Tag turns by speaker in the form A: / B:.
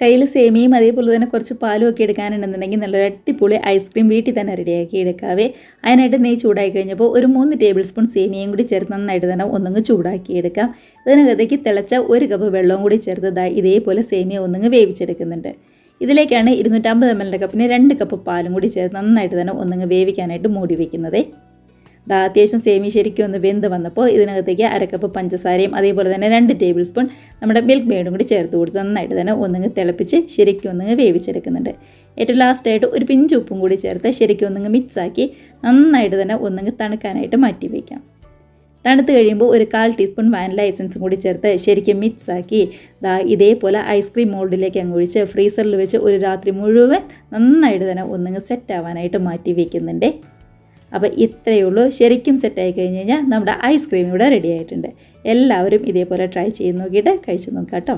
A: കയ്യിൽ സേമിയയും അതേപോലെ തന്നെ കുറച്ച് പാലും ഒക്കെ എടുക്കാനുണ്ടെന്നുണ്ടെങ്കിൽ നല്ലൊരു അടിപൊളി ഐസ്ക്രീം വീട്ടിൽ തന്നെ റെഡിയാക്കി എടുക്കാവേ. അതിനായിട്ട് നെയ്യ് ചൂടാക്കി കഴിഞ്ഞപ്പോൾ ഒരു മൂന്ന് ടേബിൾ സ്പൂൺ സേമിയയും കൂടി ചേർത്ത് നന്നായിട്ട് തന്നെ ഒന്നങ്ങ് ചൂടാക്കി എടുക്കാം. ഇതിനകത്തേക്ക് തിളച്ച ഒരു കപ്പ് വെള്ളവും കൂടി ചേർത്ത് ദാ ഇതേപോലെ സേമിയ ഒന്നങ്ങ് വേവിച്ചെടുക്കുന്നുണ്ട്. ഇതിലേക്കാണ് ഇരുന്നൂറ്റമ്പത് എം എൽ കപ്പിന് രണ്ട് കപ്പ് പാലും കൂടി ചേർത്ത് നന്നായിട്ട് തന്നെ ഒന്നങ്ങ് വേവിക്കാനായിട്ട് മൂടി വയ്ക്കുന്നത് അത്യാവശ്യം സേമി ഒന്ന് വെന്ത് വന്നപ്പോൾ ഇതിനകത്തേക്ക് അരക്കപ്പ് പഞ്ചസാരയും അതേപോലെ തന്നെ രണ്ട് ടേബിൾ സ്പൂൺ നമ്മുടെ മിൽക്ക് മെയ്ഡും കൂടി ചേർത്ത് കൊടുത്ത് നന്നായിട്ട് തന്നെ ഒന്നുങ്ങ് തിളപ്പിച്ച് ശരിക്കും ഒന്നുങ്ങ് വേവിച്ചെടുക്കുന്നുണ്ട്. ഏറ്റവും ലാസ്റ്റായിട്ട് ഒരു പിഞ്ച് ഉപ്പും കൂടി ചേർത്ത് ശരിക്കും ഒന്നുങ്ങ് മിക്സാക്കി നന്നായിട്ട് തന്നെ ഒന്നുങ്ങ് തണുക്കാനായിട്ട് മാറ്റി വയ്ക്കാം തണുത്ത് കഴിയുമ്പോൾ ഒരു കാൽ ടീസ്പൂൺ വാനില എസൻസും കൂടി ചേർത്ത് ശരിക്കും മിക്സാക്കി ദാ ഇതേപോലെ ഐസ്ക്രീം മോൾഡിലേക്ക് അങ്ങ് ഒഴിച്ച് ഫ്രീസറിൽ വെച്ച് ഒരു രാത്രി മുഴുവൻ നന്നായിട്ട് തന്നെ ഒന്നുങ്ങ് സെറ്റ് ആവാനായിട്ട് മാറ്റി വയ്ക്കുന്നുണ്ട് അപ്പോൾ ഇത്രയേ ഉള്ളൂ. ശരിക്കും സെറ്റായി കഴിഞ്ഞ് കഴിഞ്ഞാൽ നമ്മുടെ ഐസ്ക്രീം ഇവിടെ റെഡി ആയിട്ടുണ്ട്. എല്ലാവരും ഇതേപോലെ ട്രൈ ചെയ്ത് നോക്കിയിട്ട് കഴിച്ചു നോക്കാം കേട്ടോ.